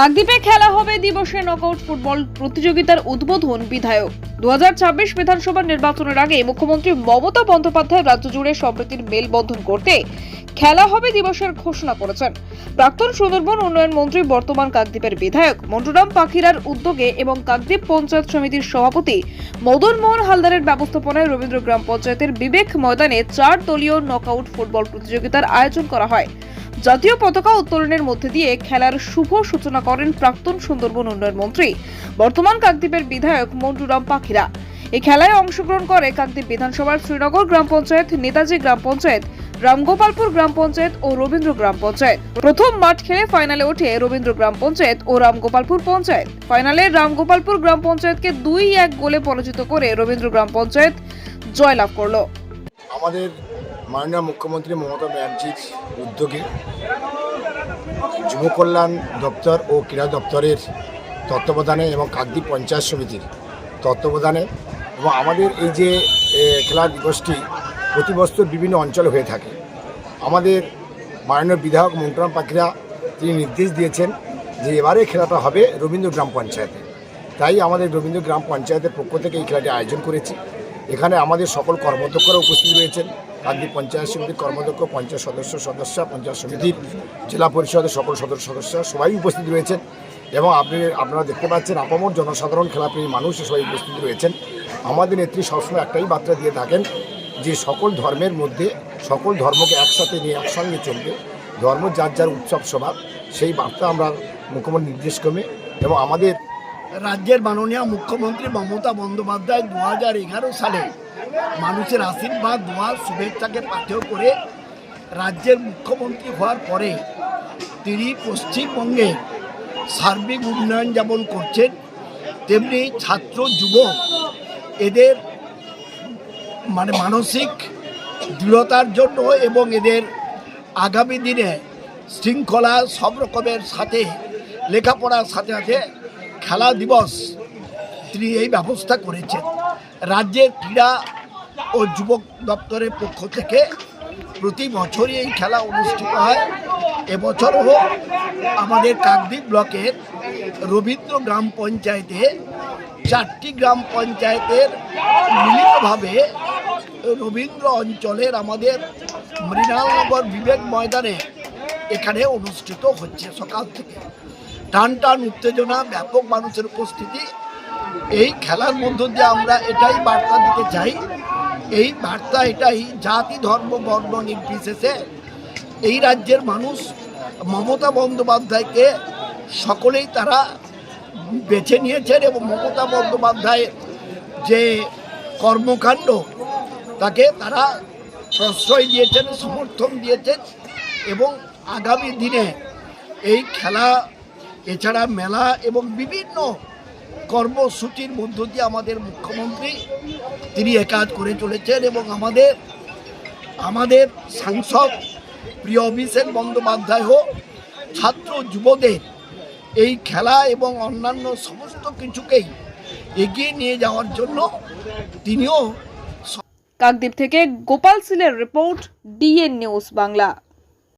কাকদ্বীপে খেলা হবে দিবসে নকআউট ফুটবল প্রতিযোগিতার উদ্বোধন বিধায়ক। দু হাজার ছাব্বিশ বিধানসভা নির্বাচনের আগে মুখ্যমন্ত্রী মমতা বন্দ্যোপাধ্যায় রাজ্য জুড়ে সম্প্রীতির মেলবন্ধন করতে খেলা হবে দিবসের ঘোষণা করেছেন। প্রাক্তন সুন্দরবন উন্নয়ন মন্ত্রী বর্তমান কাকদ্বীপের বিধায়ক মন্টুরাম পাখিরার উদ্যোগে এবং কাকদ্বীপ পঞ্চায়েত সমিতির সভাপতি মদন মোহন হালদারের ব্যবস্থাপনায় রবীন্দ্র গ্রাম পঞ্চায়েতের বিবেক ময়দানে চার দলীয় নকআউট ফুটবল প্রতিযোগিতার আয়োজন করা হয়। জাতীয় পতাকা উত্তোলনের মধ্যে দিয়ে খেলার শুভ সূচনা করেন প্রাক্তন সুন্দরবন উন্নয়ন মন্ত্রী বর্তমান কাকদ্বীপের বিধায়ক মন্টুরাম পাখিরা। এই খেলায় অংশগ্রহণ করে কাকদ্বীপ বিধানসভার শ্রীনগর গ্রাম পঞ্চায়েত, নেতাজি গ্রাম পঞ্চায়েত, রামগোপালপুর গ্রাম পঞ্চায়েত ও রবীন্দ্র গ্রাম পঞ্চায়েত। প্রথম মাঠ খেলে ফাইনালে ওঠে রবীন্দ্র গ্রাম পঞ্চায়েত ও রামগোপালপুর পঞ্চায়েত। ফাইনালে রামগোপালপুর গ্রাম পঞ্চায়েতকে দুই এক গোলে পরাজিত করে রবীন্দ্র গ্রাম পঞ্চায়েত জয়লাভ করল। আমাদের মাননীয় মুখ্যমন্ত্রী মমতা ব্যানার্জির উদ্যোগে যুব কল্যাণ দপ্তর ও ক্রীড়া দপ্তরের তত্ত্বাবধানে এবং কাকদ্বীপ পঞ্চায়েত সমিতির তত্ত্বাবধানে এবং আমাদের এই যে খেলা দিবসটি প্রতি বছর বিভিন্ন অঞ্চলে হয়ে থাকে। আমাদের মাননীয় বিধায়ক মন্টুরাম পাখিরা তিনি নির্দেশ দিয়েছেন যে এবারে খেলাটা হবে রবীন্দ্র গ্রাম পঞ্চায়েতে। তাই আমাদের রবীন্দ্র গ্রাম পঞ্চায়েতের পক্ষ থেকে এই খেলাটি আয়োজন করেছি। এখানে আমাদের সকল কর্মদক্ষরা উপস্থিত রয়েছেন। কাকদ্বীপ পঞ্চায়েত সমিতির কর্মদক্ষ পঞ্চায়েত সদস্য সদস্য, পঞ্চায়েত সমিতির জেলা পরিষদের সকল সদস্য সদস্য সবাই উপস্থিত রয়েছেন। এবং আপনি, আপনারা দেখতে পাচ্ছেন, আপামর জনসাধারণ, খেলাপ্রেমী মানুষ সবাই উপস্থিত রয়েছেন। আমাদের নেত্রী সবসময় একটাই বার্তা দিয়ে থাকেন যে সকল ধর্মের মধ্যে সকল ধর্মকে একসাথে নিয়ে, একসঙ্গে চলবে। ধর্ম যার যার উৎসব সভা সেই বার্তা আমরা মুখ্যমন্ত্রী নির্দেশ ক্রমে এবং আমাদের রাজ্যের মাননীয় মুখ্যমন্ত্রী মমতা বন্দ্যোপাধ্যায় দু হাজার এগারো সালে মানুষের আশীর্বাদ, দোয়া, শুভেচ্ছাকে পাথেয় করে রাজ্যের মুখ্যমন্ত্রী হওয়ার পরে তিনি পশ্চিমবঙ্গে সার্বিক উন্নয়ন যেমন করছেন, তেমনি ছাত্র, যুবক এদের মানে মানসিক দৃঢ়তার জন্য এবং এদের আগামী দিনে শৃঙ্খলা সব রকমের সাথে, লেখাপড়ার সাথে সাথে খেলা দিবস তিনি এই ব্যবস্থা করেছেন। রাজ্যের ক্রীড়া ও যুবক দপ্তরের পক্ষ থেকে প্রতি বছরই এই খেলা অনুষ্ঠিত হয়। এবছরও আমাদের কাকদ্বীপ ব্লকের রবীন্দ্র গ্রাম পঞ্চায়েতে চারটি গ্রাম পঞ্চায়েতের মিলিতভাবে রবীন্দ্র অঞ্চলের আমাদের মৃণালনগর বিবেক ময়দানে এখানে অনুষ্ঠিত হচ্ছে সকাল থেকে। টান টান উত্তেজনা, ব্যাপক মানুষের উপস্থিতি। এই খেলার মধ্য দিয়ে আমরা এটাই বার্তা দিতে চাই। এই বার্তা এটাই, জাতি, ধর্ম, বর্ণ নির্বিশেষে এই রাজ্যের মানুষ মমতা বন্দ্যোপাধ্যায়কে সকলেই তারা বেছে নিয়েছেন এবং মমতা বন্দ্যোপাধ্যায়ের যে কর্মকাণ্ড, তাকে তারা প্রশ্রয় দিয়েছেন, সমর্থন দিয়েছেন এবং আগামী দিনে এই খেলা, এছাড়া মেলা এবং বিভিন্ন কর্মসূচির মধ্য দিয়ে আমাদের মুখ্যমন্ত্রী, তিনি এ কাজ করে চলেছেন এবং আমাদের আমাদের সাংসদ প্রিয় অভিষেক বন্দ্যোপাধ্যায় হোক ছাত্র যুবদের এই খেলা এবং অন্যান্য সমস্ত কিছুকেই এগিয়ে নিয়ে যাওয়ার জন্য তিনিও কাকদ্বীপ থেকে গোপাল সিলের রিপোর্ট ডিএন নিউজ বাংলা।